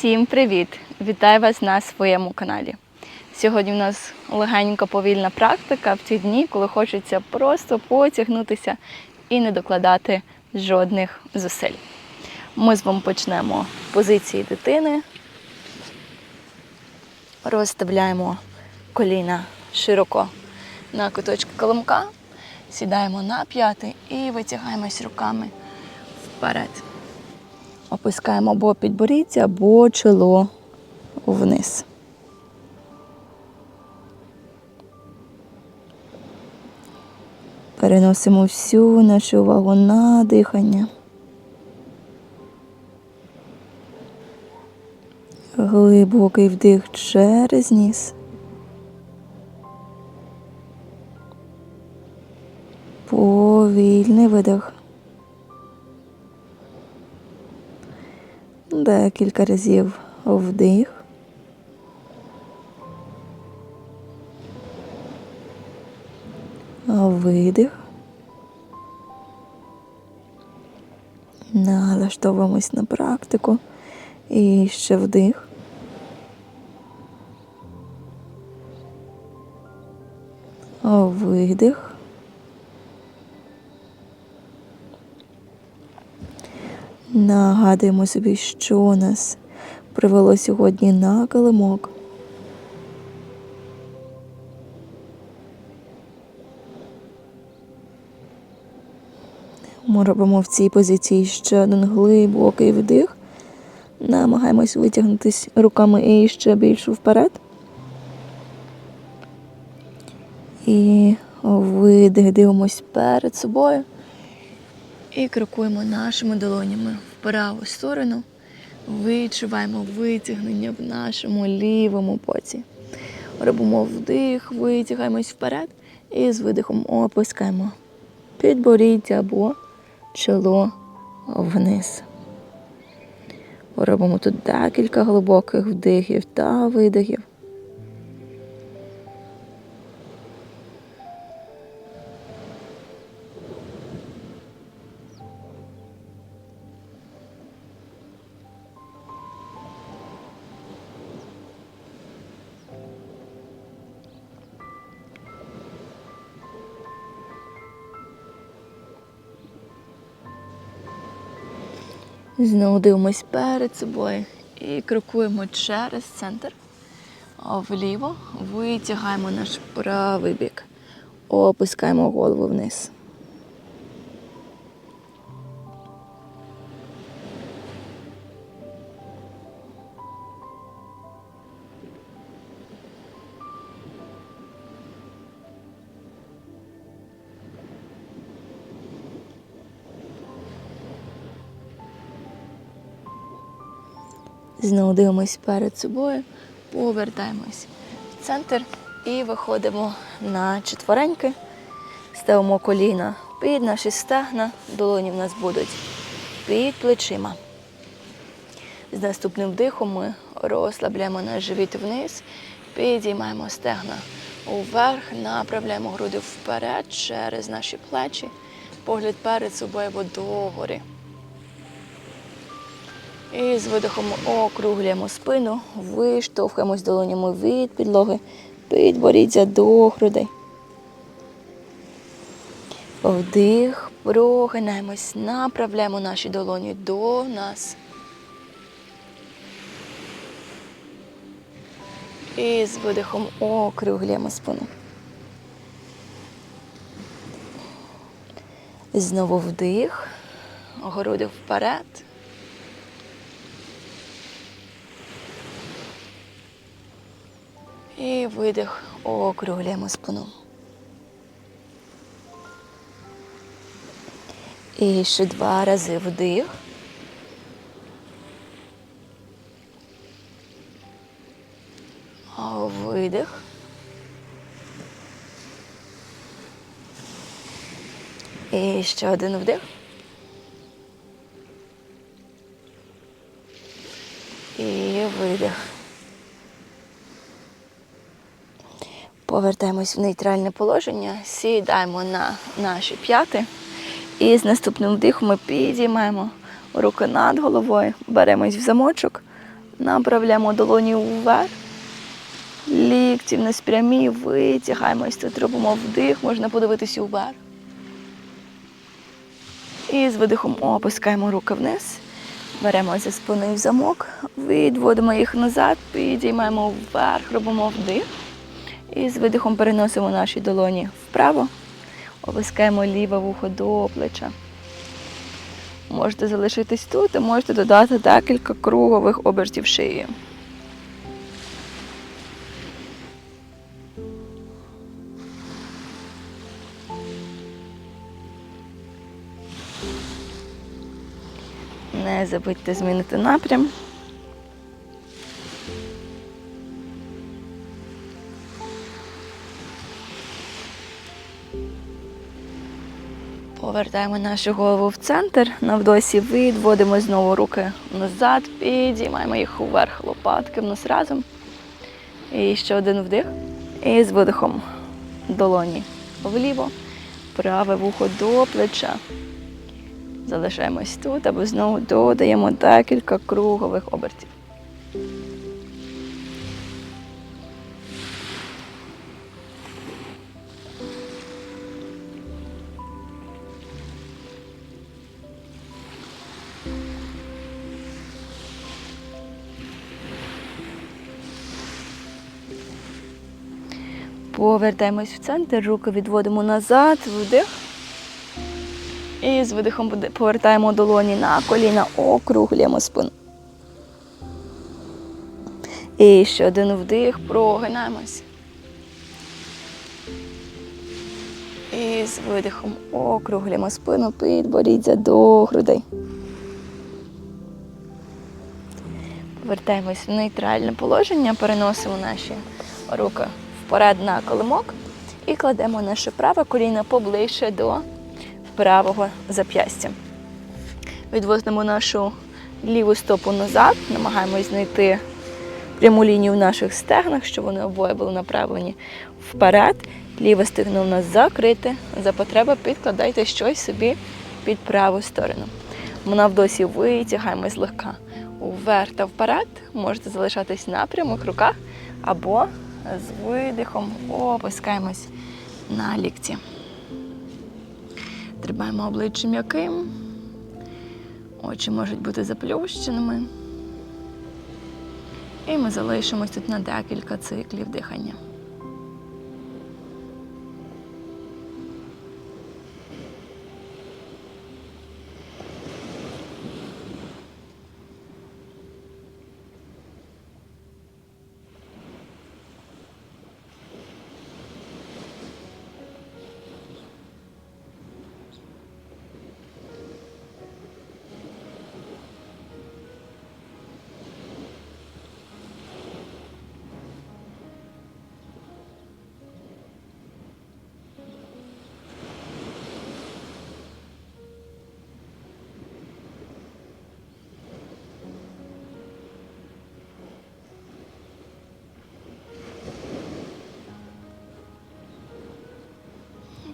Всім привіт! Вітаю вас на своєму каналі. Сьогодні в нас легенька повільна практика в ті дні, коли хочеться просто потягнутися і не докладати жодних зусиль. Ми з вами почнемо позиції дитини, розставляємо коліна широко на куточки коломка, сідаємо на п'яти і витягаємось руками вперед. Опускаємо або підборіддя, або чоло вниз. Переносимо всю нашу увагу на дихання. Глибокий вдих через ніс. Повільний видих. Декілька разів вдих. Видих. Налаштовуємось на практику. І ще вдих. Видих. Нагадуємо собі, що нас привело сьогодні на килимок. Ми робимо в цій позиції ще один глибокий вдих. Намагаємось витягнутися руками і ще більше вперед. І видих, дивимось перед собою. І крокуємо нашими долонями в праву сторону. Відчуваємо витягнення в нашому лівому боці. Робимо вдих, витягаємось вперед і з видихом опускаємо підборіддя або чоло вниз. Робимо тут декілька глибоких вдихів та видихів. Знову дивимось перед собою і крокуємо через центр. Вліво витягаємо наш правий бік. Опускаємо голову вниз. Знову дивимось перед собою, повертаємось в центр і виходимо на четвереньки. Ставимо коліна під наші стегна, долоні в нас будуть під плечима. З наступним вдихом ми розслабляємо наш живіт вниз, підіймаємо стегна уверх, направляємо груди вперед через наші плечі, погляд перед собою догори. І з видихом округлюємо спину, виштовхуємось долонями від підлоги, підборіддя до грудей. Вдих, прогинаємось, направляємо наші долоні до нас. І з видихом округлюємо спину. Знову вдих, груди вперед. І видих, округлюємо спину. І ще два рази вдих. Видих. І ще один вдих. І видих. Повертаємось в нейтральне положення, сідаємо на наші п'яти. І з наступним вдихом ми підіймаємо руки над головою, беремось в замочок, Направляємо долоні вверх. Лікті вниз прямі, витягаємось. Тут робимо вдих, можна подивитися вверх. І з видихом опускаємо руки вниз. Беремо за спиною в замок, відводимо їх назад, підіймаємо вверх, робимо вдих. І з видихом переносимо наші долоні вправо, опускаємо ліве вухо до плеча. Можете залишитись тут, а можете додати декілька кругових обертів шиї. Не забудьте змінити напрям. Повертаємо нашу голову в центр. На вдосі відводимо знову руки назад, підіймаємо їх вверх лопатки в нас разом. І ще один вдих. І з видихом долоні вліво, праве вухо до плеча. Залишаємось тут, або знову додаємо декілька кругових обертів. Повертаємось в центр, руки відводимо назад, вдих. І з видихом повертаємо долоні на коліна, округлюємо спину. І ще один вдих, прогинаємось. І з видихом округлюємо спину, підборіддя до грудей. Повертаємось в нейтральне положення, переносимо наші руки вперед на колимок і кладемо наше праве коліно поближче до правого зап'ястя. Відвозимо нашу ліву стопу назад, намагаємось знайти пряму лінію в наших стегнах, щоб вони обоє були направлені вперед. Ліве стегно у нас закрите. За потреби підкладайте щось собі під праву сторону. Навдосі витягаємо злегка вверх та вперед. Можете залишатись на прямих руках або з видихом опускаємось на лікті. Тримаємо обличчя м'яким. Очі можуть бути заплющеними. І ми залишимось тут на декілька циклів дихання.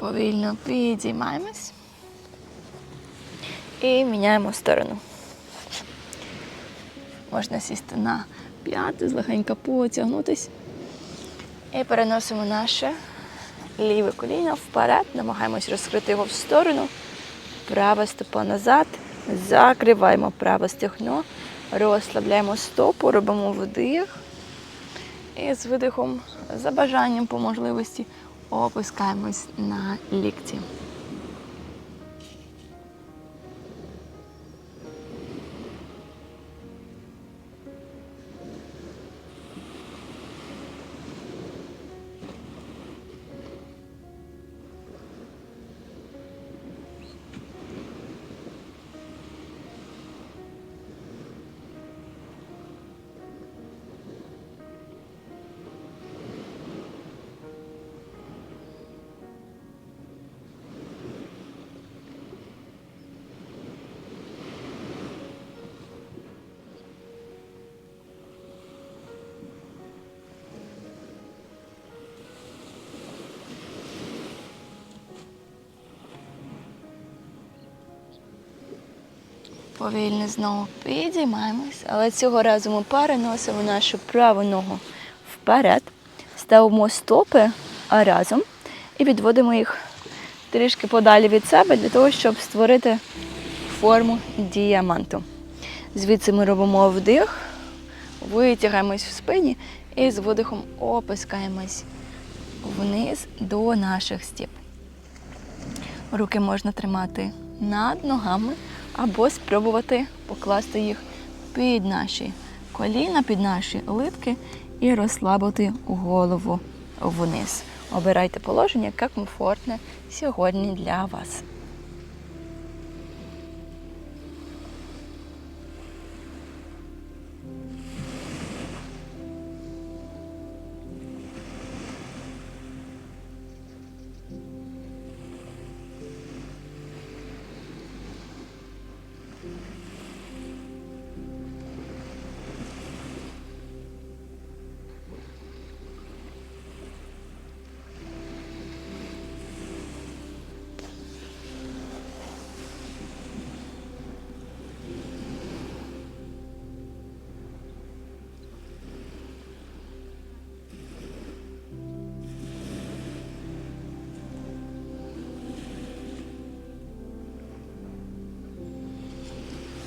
Повільно підіймаємось і міняємо сторону. Можна сісти на п'яти, злегенька потягнутись. І переносимо наше ліве коліно вперед, намагаємось розкрити його в сторону. Права стопа назад, закриваємо праве стегно, розслабляємо стопу, робимо вдих. І з видихом, за бажанням по можливості, опускаємось на лікті. Повільно знову підіймаємось, але цього разу ми переносимо нашу праву ногу вперед, ставимо стопи разом і відводимо їх трішки подалі від себе для того, щоб створити форму діаманту. Звідси ми робимо вдих, витягаємось в спині і з видихом опускаємось вниз до наших стіп. Руки можна тримати над ногами або спробувати покласти їх під наші коліна, під наші литки і розслабити голову вниз. Обирайте положення, яке комфортне сьогодні для вас.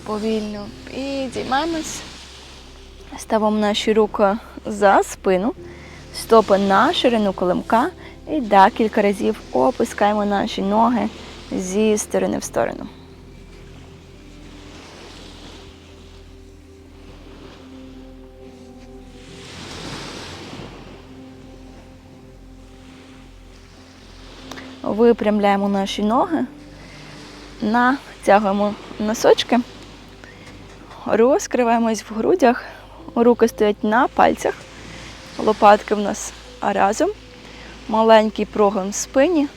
Повільно підіймаємось. Ставимо наші руки за спину, стопи на ширину колемка і декілька разів опускаємо наші ноги зі сторони в сторону. Випрямляємо наші ноги, натягуємо носочки, розкриваємось в грудях, руки стоять на пальцях, лопатки в нас разом, маленький прогин в спині,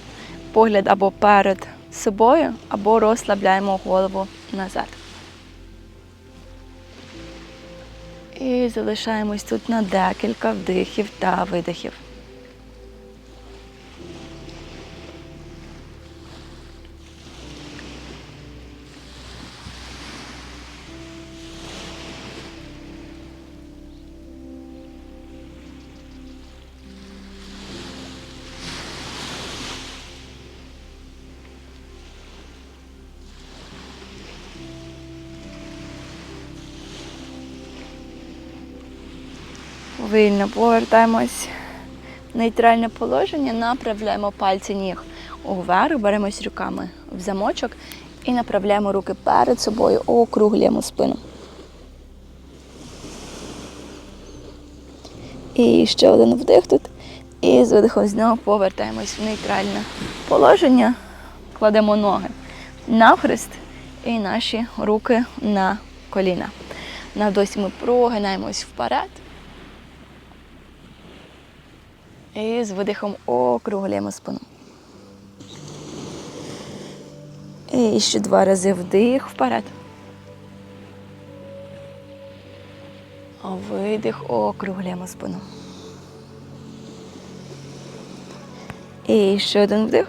погляд або перед собою, або розслабляємо голову назад. І залишаємось тут на декілька вдихів та видихів. Вільно повертаємось в нейтральне положення, направляємо пальці ніг уверх, беремось руками в замочок і направляємо руки перед собою, округлюємо спину. І ще один вдих тут. І з видихом знову повертаємось в нейтральне положення, кладемо ноги навхрест і наші руки на коліна. Навдосі ми прогинаємось вперед. І з видихом округлюємо спину. І ще два рази вдих вперед. Видих, округлюємо спину. І ще один вдих.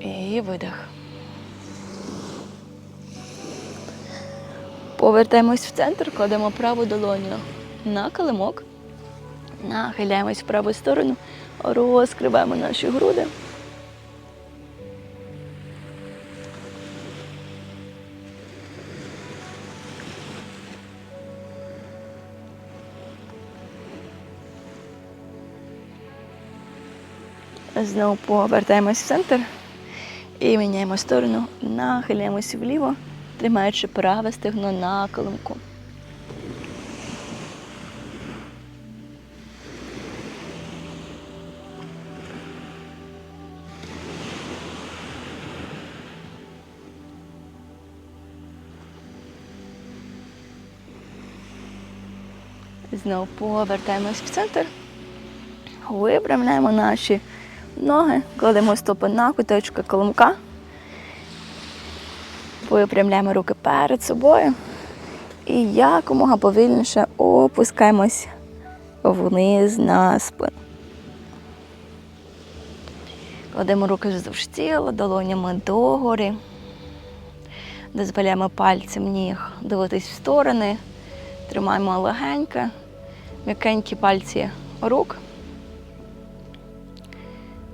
І видих. Повертаємось в центр, кладемо праву долоню на килимок, нахиляємось в праву сторону, розкриваємо наші груди. Знову повертаємось в центр і міняємо сторону, нахиляємось вліво, тримаючи праве стегно на килимку. Знову повертаємось в центр, випрямляємо наші ноги, кладемо стопи на куточки коломка, випрямляємо руки перед собою і якомога повільніше опускаємось вниз на спину. Кладемо руки вздовж тіла, долонями догори. Дозволяємо пальцем ніг дивитись в сторони. Тримаємо легенько, м'якенькі пальці рук.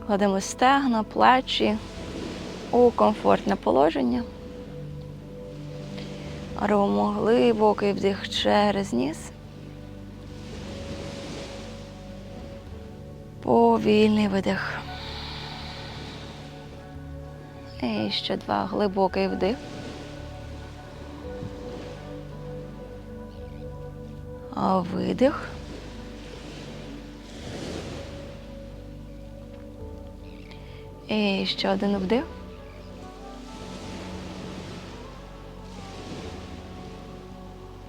Кладемо стегна, плечі у комфортне положення. Робимо глибокий вдих через ніс. Повільний видих. І ще два глибокий вдих. Видих. І ще один вдих.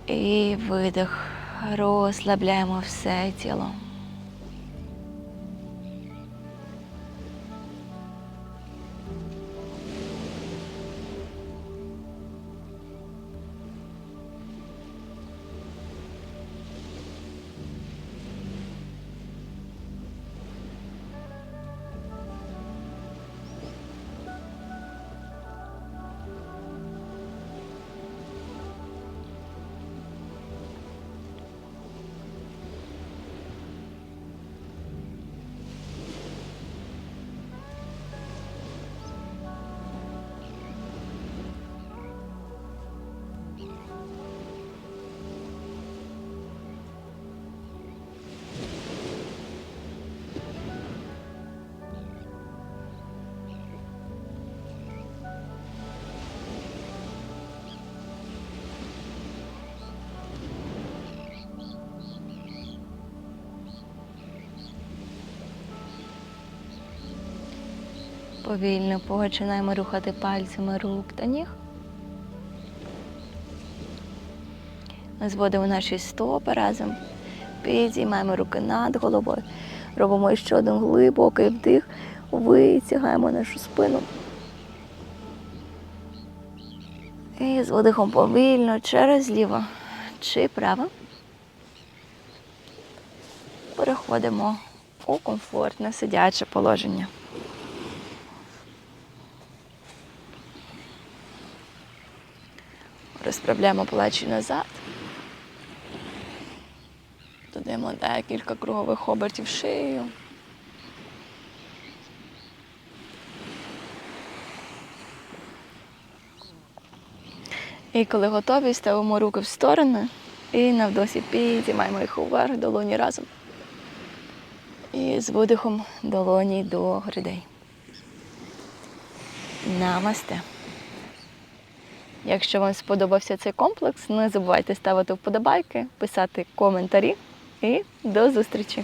І видих. Розслабляємо все тіло. Повільно починаємо рухати пальцями рук та ніг. Зводимо наші стопи разом. Підіймаємо руки над головою. Робимо ще один глибокий вдих. Витягаємо нашу спину. І з видихом повільно через ліво чи право. Переходимо у комфортне сидяче положення. Розправляємо плечі назад. Додаємо декілька кругових обертів шию. І коли готові, ставимо руки в сторони і навдосі підіймаємо їх уверх, долоні разом. І з видихом долоні до грудей. Намасте. Якщо вам сподобався цей комплекс, не забувайте ставити вподобайки, писати коментарі і до зустрічі!